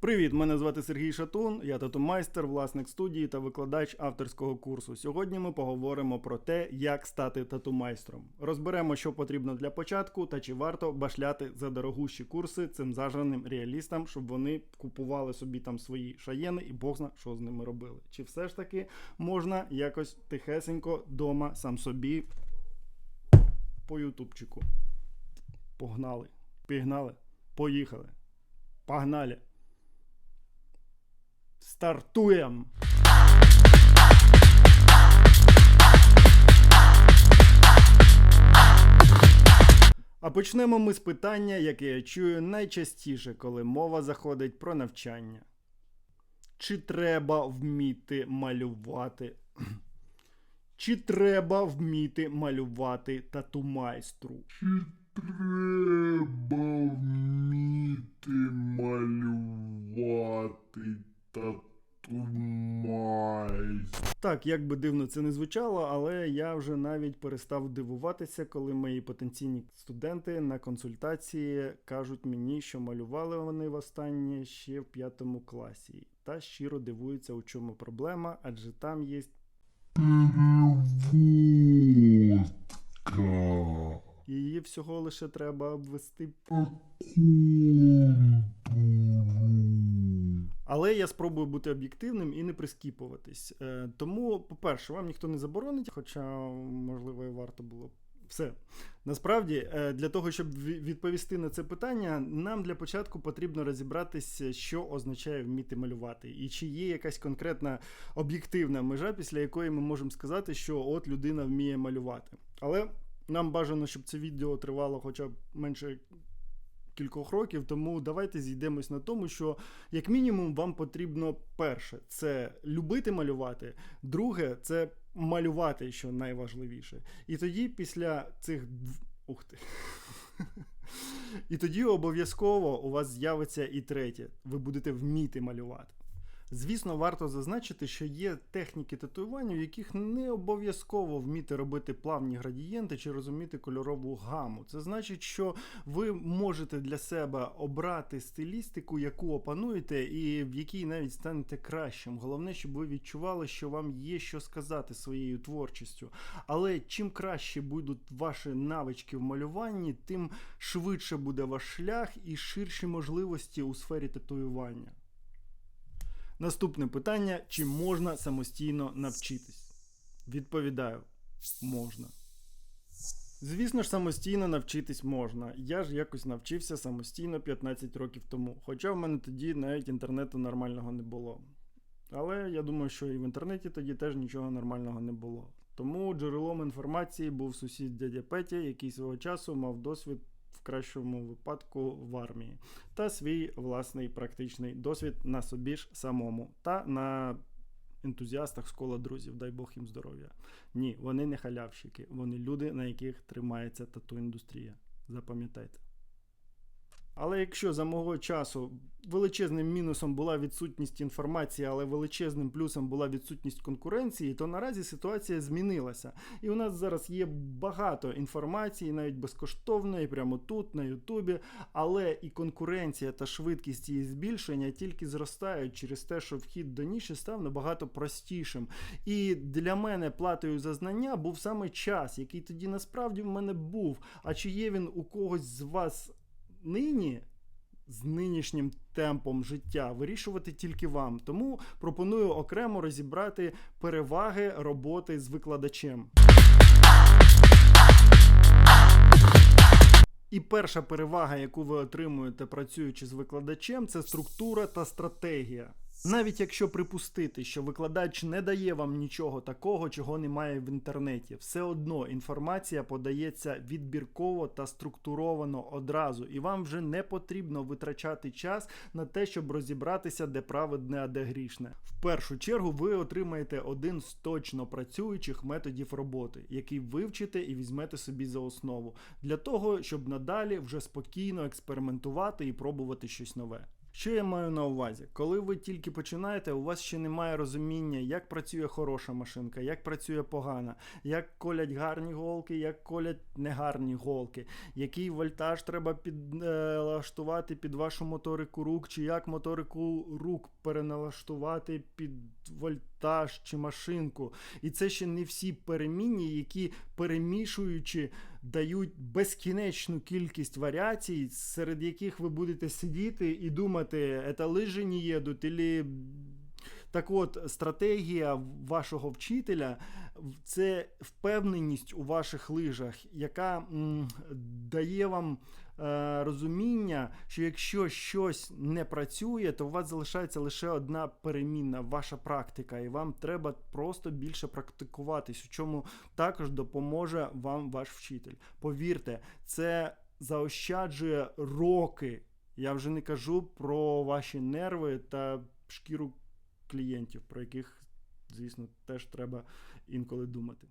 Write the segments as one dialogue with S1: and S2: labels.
S1: Привіт, мене звати Сергій Шатун, я тату-майстер, власник студії та викладач авторського курсу. Сьогодні ми поговоримо про те, як стати тату-майстром. Розберемо, що потрібно для початку та чи варто башляти за дорогущі курси цим зажраним реалістам, щоб вони купували собі там свої шаєни і бог зна, що з ними робили. Чи все ж таки можна якось тихесенько дома сам собі по ютубчику. Погнали, пігнали, поїхали. Погнали. Стартуємо! А почнемо ми з питання, яке я чую найчастіше, коли мова заходить про навчання. Чи треба вміти малювати? Чи треба вміти малювати тату-майстру?
S2: Треба вміти малювати.
S1: Так, як би дивно це не звучало, але я вже навіть перестав дивуватися, коли мої потенційні студенти на консультації кажуть мені, що малювали вони востаннє ще в п'ятому класі. Та щиро дивуються, у чому проблема, адже там є
S2: Переводка.
S1: її всього лише треба обвести. Але я спробую бути об'єктивним і не прискіпуватись. Е, тому, по-перше, вам ніхто не заборонить, хоча, можливо, і варто було. Все. Насправді, е, для того, щоб відповісти на це питання, нам для початку потрібно розібратися, що означає вміти малювати, і чи є якась конкретна об'єктивна межа, після якої ми можемо сказати, що от людина вміє малювати. Але нам бажано, щоб це відео тривало хоча б менше кількох років, тому давайте зійдемось на тому, що як мінімум вам потрібно перше це любити малювати, друге це малювати, що найважливіше. І тоді після цих ух ти. І тоді обов'язково у вас з'явиться і третє. Ви будете вміти малювати. Звісно, варто зазначити, що є техніки татуювання, в яких не обов'язково вміти робити плавні градієнти чи розуміти кольорову гаму. Це значить, що ви можете для себе обрати стилістику, яку опануєте, і в якій навіть станете кращим. Головне, щоб ви відчували, що вам є що сказати своєю творчістю. Але чим краще будуть ваші навички в малюванні, тим швидше буде ваш шлях і ширші можливості у сфері татуювання. Наступне питання: чи можна самостійно навчитись? Відповідаю, можна. Звісно ж, самостійно навчитись можна. Я ж якось навчився самостійно 15 років тому. Хоча в мене тоді навіть інтернету нормального не було. Але я думаю, що і в інтернеті тоді теж нічого нормального не було. Тому джерелом інформації був сусід дядя Петя, який свого часу мав досвід в кращому випадку в армії, та свій власний практичний досвід на собі ж самому та на ентузіастах з кола друзів, дай Бог їм здоров'я. Ні, вони не халявщики, вони люди, на яких тримається тату індустрія. Запам'ятайте. Але якщо за мого часу величезним мінусом була відсутність інформації, але величезним плюсом була відсутність конкуренції, то наразі ситуація змінилася. І у нас зараз є багато інформації, навіть безкоштовної, прямо тут, на Ютубі. Але і конкуренція та швидкість її збільшення тільки зростають через те, що вхід до ніші став набагато простішим. І для мене платою за знання був саме час, який тоді насправді в мене був. А чи є він у когось з вас нині? З нинішнім темпом життя вирішувати тільки вам. Тому пропоную окремо розібрати переваги роботи з викладачем. І перша перевага, яку ви отримуєте працюючи з викладачем, це структура та стратегія. Навіть якщо припустити, що викладач не дає вам нічого такого, чого немає в інтернеті, все одно інформація подається відбірково та структуровано одразу, і вам вже не потрібно витрачати час на те, щоб розібратися, де праведне, а де грішне. В першу чергу ви отримаєте один з точно працюючих методів роботи, який вивчите і візьмете собі за основу, для того, щоб надалі вже спокійно експериментувати і пробувати щось нове. Що я маю на увазі? Коли ви тільки починаєте, у вас ще немає розуміння, як працює хороша машинка, як працює погана, як колять гарні голки, як колять негарні голки, який вольтаж треба підлаштувати під вашу моторику рук, чи як моторику рук переналаштувати під вольтаж чи машинку. І це ще не всі перемінні, які перемішуючи дають безкінечну кількість варіацій, серед яких ви будете сидіти і думати, це лижі не їдуть, или... Так от, стратегія вашого вчителя це впевненість у ваших лижах, яка м, дає вам е, розуміння, що якщо щось не працює, то у вас залишається лише одна перемінна, ваша практика, і вам треба просто більше практикуватись, у чому також допоможе вам ваш вчитель. Повірте, це заощаджує роки. Я вже не кажу про ваші нерви та шкіру клієнтів, про яких, звісно, теж треба інколи думати.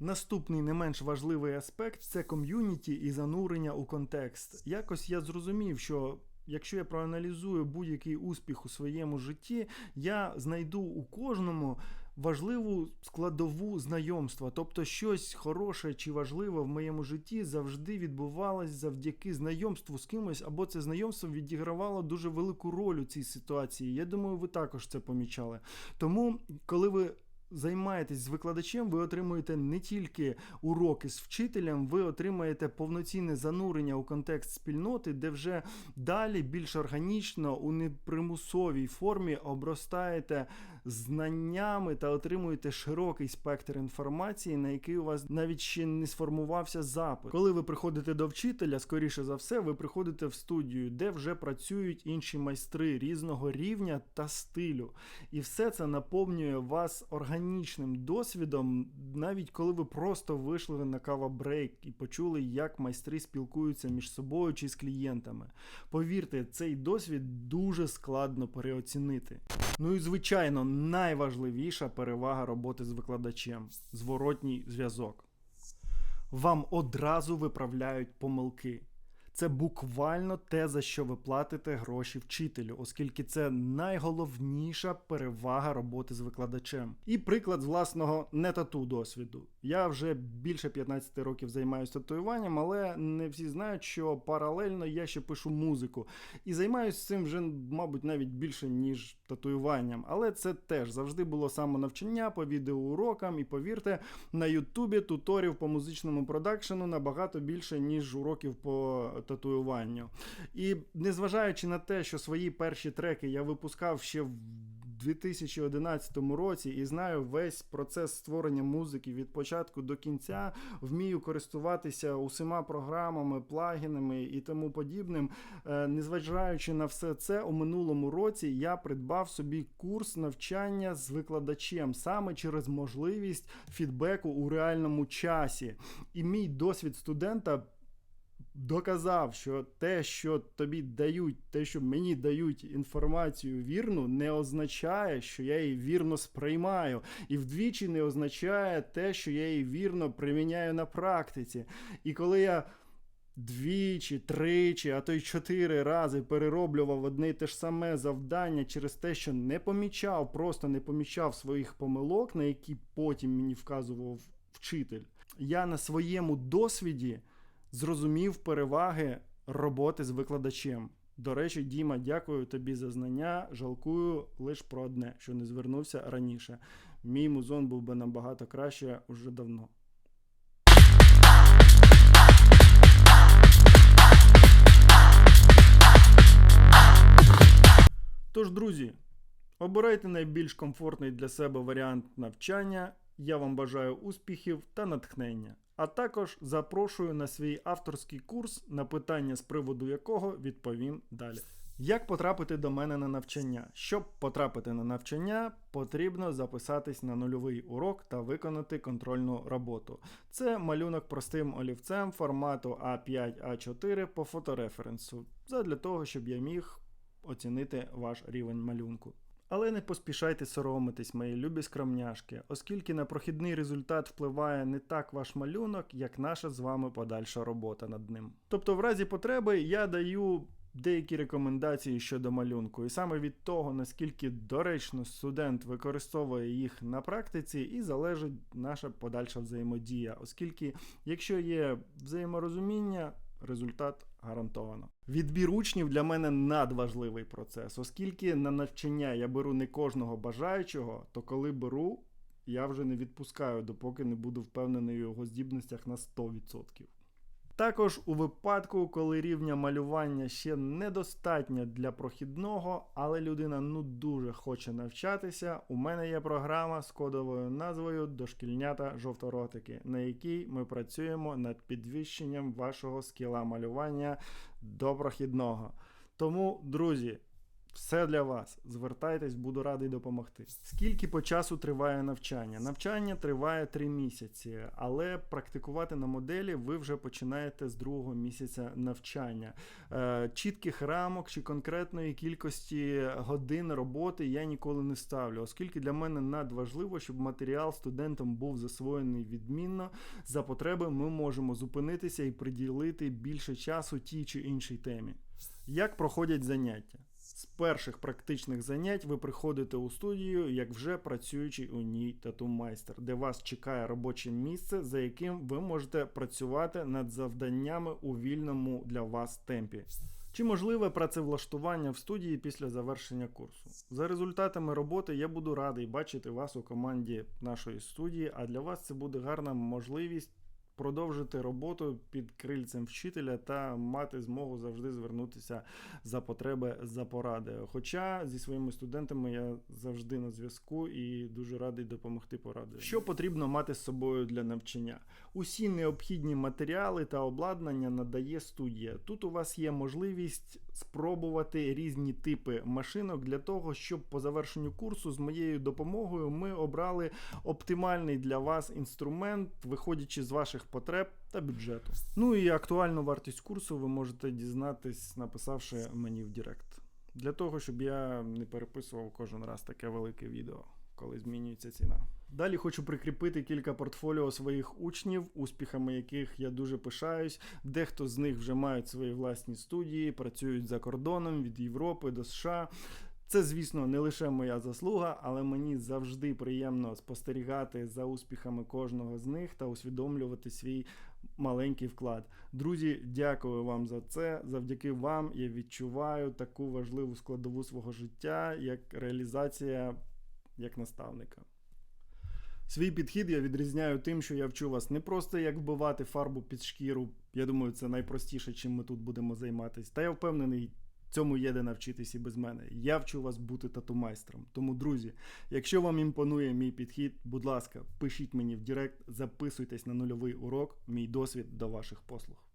S1: Наступний не менш важливий аспект це ком'юніті і занурення у контекст. Якось я зрозумів, що якщо я проаналізую будь-який успіх у своєму житті, я знайду у кожному важливу складову знайомства. Тобто щось хороше чи важливе в моєму житті завжди відбувалось завдяки знайомству з кимось, або це знайомство відігравало дуже велику роль у цій ситуації. Я думаю, ви також це помічали. Тому, коли ви займаєтесь з викладачем, ви отримуєте не тільки уроки з вчителем, ви отримаєте повноцінне занурення у контекст спільноти, де вже далі більш органічно у непримусовій формі обростаєте знаннями та отримуєте широкий спектр інформації, на який у вас навіть ще не сформувався запит. Коли ви приходите до вчителя, скоріше за все, ви приходите в студію, де вже працюють інші майстри різного рівня та стилю. І все це наповнює вас органічним досвідом, навіть коли ви просто вийшли на кава-брейк і почули, як майстри спілкуються між собою чи з клієнтами. Повірте, цей досвід дуже складно переоцінити. Ну і звичайно, найважливіша перевага роботи з викладачем зворотній зв'язок. Вам одразу виправляють помилки. Це буквально те, за що ви платите гроші вчителю, оскільки це найголовніша перевага роботи з викладачем. І приклад з власного не тату досвіду. Я вже більше 15 років займаюся татуюванням, але не всі знають, що паралельно я ще пишу музику. І займаюся цим вже, мабуть, навіть більше, ніж татуюванням. Але це теж завжди було самонавчання по відеоурокам, і повірте, на Ютубі туторів по музичному продакшену набагато більше, ніж уроків по татуюванню. І незважаючи на те, що свої перші треки я випускав ще в 2011 році і знаю весь процес створення музики від початку до кінця, вмію користуватися усіма програмами, плагінами і тому подібним. Е, Незважаючи на все це, у минулому році я придбав собі курс навчання з викладачем саме через можливість фідбеку у реальному часі. І мій досвід студента доказав, що те, що тобі дають, те, що мені дають інформацію вірну, не означає, що я її вірно сприймаю. І вдвічі не означає те, що я її вірно приміняю на практиці. І коли я. Двічі, тричі, а то й чотири рази перероблював одне й те ж саме завдання через те, що не помічав, просто не помічав своїх помилок, на які потім мені вказував вчитель. Я на своєму досвіді зрозумів переваги роботи з викладачем. До речі, Діма, дякую тобі за знання. Жалкую лише про одне, що не звернувся раніше. Мій музон був би набагато краще уже давно. Тож, друзі, обирайте найбільш комфортний для себе варіант навчання. Я вам бажаю успіхів та натхнення. А також запрошую на свій авторський курс, на питання з приводу якого відповім далі. Як потрапити до мене на навчання? Щоб потрапити на навчання, потрібно записатись на нульовий урок та виконати контрольну роботу. Це малюнок простим олівцем формату А5А4 по фотореференсу, задля того, щоб я міг оцінити ваш рівень малюнку. Але не поспішайте соромитись, мої любі скромняшки, оскільки на прохідний результат впливає не так ваш малюнок, як наша з вами подальша робота над ним. Тобто, в разі потреби я даю деякі рекомендації щодо малюнку. І саме від того, наскільки доречно студент використовує їх на практиці, і залежить наша подальша взаємодія, оскільки, якщо є взаєморозуміння, результат гарантовано. Відбір учнів для мене надважливий процес, оскільки на навчання я беру не кожного бажаючого, то коли беру, я вже не відпускаю, допоки не буду впевнений у його здібностях на 100%. Також у випадку, коли рівня малювання ще недостатньо для прохідного, але людина ну дуже хоче навчатися, у мене є програма з кодовою назвою Дошкільнята жовторотики, на якій ми працюємо над підвищенням вашого скіла малювання до прохідного. Тому, друзі, все для вас. Звертайтесь, буду радий допомогти. Скільки по часу триває навчання? Навчання триває 3 місяці, але практикувати на моделі ви вже починаєте з другого місяця навчання. Е, чітких рамок чи конкретної кількості годин роботи я ніколи не ставлю, оскільки для мене надважливо, щоб матеріал студентам був засвоєний відмінно. За потреби ми можемо зупинитися і приділити більше часу тій чи іншій темі. Як проходять заняття? З перших практичних занять ви приходите у студію, як вже працюючий у ній тату-майстер, де вас чекає робоче місце, за яким ви можете працювати над завданнями у вільному для вас темпі. Чи можливе працевлаштування в студії після завершення курсу? За результатами роботи я буду радий бачити вас у команді нашої студії, а для вас це буде гарна можливість продовжити роботу під крильцем вчителя та мати змогу завжди звернутися за потреби за порадою. Хоча зі своїми студентами я завжди на зв'язку і дуже радий допомогти порадою. Що потрібно мати з собою для навчання? Усі необхідні матеріали та обладнання надає студія. Тут у вас є можливість спробувати різні типи машинок для того, щоб по завершенню курсу з моєю допомогою ми обрали оптимальний для вас інструмент, виходячи з ваших потреб та бюджету. Ну і актуальну вартість курсу ви можете дізнатись, написавши мені в Директ. Для того, щоб я не переписував кожен раз таке велике відео, коли змінюється ціна. Далі хочу прикріпити кілька портфоліо своїх учнів, успіхами яких я дуже пишаюсь. Дехто з них вже мають свої власні студії, працюють за кордоном від Європи до США. Це, звісно, не лише моя заслуга, але мені завжди приємно спостерігати за успіхами кожного з них та усвідомлювати свій маленький вклад. Друзі, дякую вам за це. Завдяки вам я відчуваю таку важливу складову свого життя, як реалізація як наставника. Свій підхід я відрізняю тим, що я вчу вас не просто як вбивати фарбу під шкіру. Я думаю, це найпростіше, чим ми тут будемо займатися. Та я впевнений, цьому є де навчитись і без мене. Я вчу вас бути тату-майстром. Тому, друзі, якщо вам імпонує мій підхід, будь ласка, пишіть мені в Директ, записуйтесь на нульовий урок, мій досвід до ваших послуг.